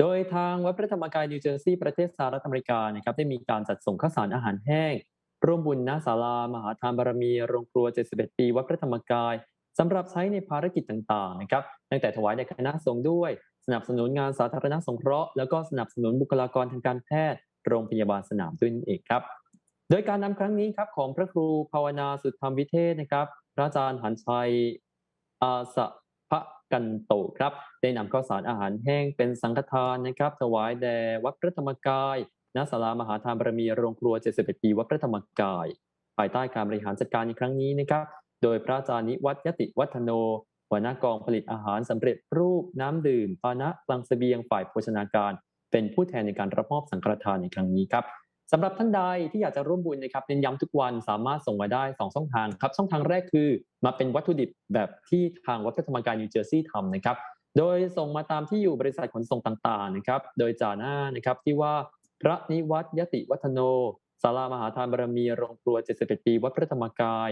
โดยทางวัดพระธรรมกายนิวเจอร์ซีย์ประเทศสหรัฐอเมริกานะครับได้มีการจัดส่งข้าวสารอาหารแห้ง ร่วมบุญณศาลามหาทานบารมีโรงครัว 71 ปีวัดพระธรรมกายสำหรับใช้ในภารกิจต่างๆนะครับตั้งแต่ถวายในคณะสงฆ์ด้วย สนับสนุนงานสาธารณสงเคราะห์แล้วก็สนับสนุนบุคลากรทางการแพทย์ โรงพยาบาลสนามด้วยนั่นเองครับ โดยการนำครั้งนี้ครับของพระครูภาวนาสุดธรรมวิเทศนะครับ พระอาจารย์หันชัยอาส กันโตครับ ได้นำข้าวสารอาหารแห้งเป็นสังฆทานนะครับ ถวายแด่วัดพระธรรมกายณศาลามหาทานบารมีโรงครัว 71 ปีวัดพระธรรมกาย ภายใต้การบริหารจัดการในครั้งนี้นะครับ โดยพระอาจารย์นิวัฒน์ยติวัฒโน หัวหน้ากองผลิตอาหารสำเร็จรูปน้ำดื่มปานะกลังเสบียงฝ่ายโภชนาการ เป็นผู้แทนในการรับมอบสังฆทานในครั้งนี้ครับ สำหรับท่านใดที่อยากจะร่วมบุญนะครับเน้นย้ำทุกวันสามารถส่งมาได้ 2 ช่องทางครับช่องทางแรกคือมาเป็นวัตถุดิบแบบที่ทางวัดพระธรรมกายนิวเจอร์ซีย์ทำนะครับโดยส่งมาตามที่อยู่บริษัทขนส่งต่างๆนะครับโดยจ่าหน้านะครับที่ว่าพระนิวัฒน์ยติวัฒโนศาลามหาทานบารมีโรงครัว 71 ปี วัดพระธรรมกาย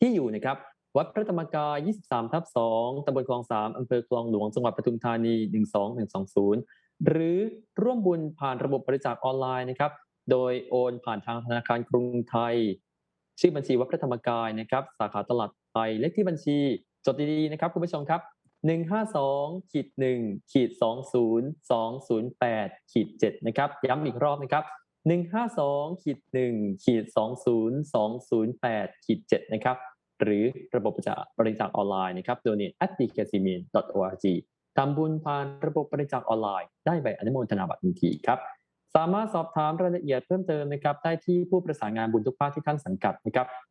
ที่อยู่นะครับวัดพระธรรมกาย 23 ทับ 2ตำบลคลอง 3 อำเภอคลองหลวง จังหวัดปทุมธานี 12120 หรือร่วมบุญผ่านระบบบริจาคออนไลน์นะครับ โดยโอนผ่านทางธนาคารกรุงไทย ชื่อบัญชีวัดพระธรรมกายนะครับ สาขาตลาดไทยเลขที่บัญชี จดดีๆนะครับคุณผู้ชมครับ152ขีด1ขีด20 208ขีด7นะครับย้ำอีกรอบนะครับ152ขีด1ขีด20 208ขีด7นะครับหรือระบบบริจาคบริจาคออนไลน์นะครับ donate at d k c m i n org ทำบุญผ่านระบบบริจาคออนไลน์ ได้ใบอนุโมทนาบัตรทันทีครับามารถสอบถามรายละเอียดเพิ่มเติมนะครับได้ที่ผู้ประสานงานบุญทุกภาคที่ท่านสังกัดนะครับ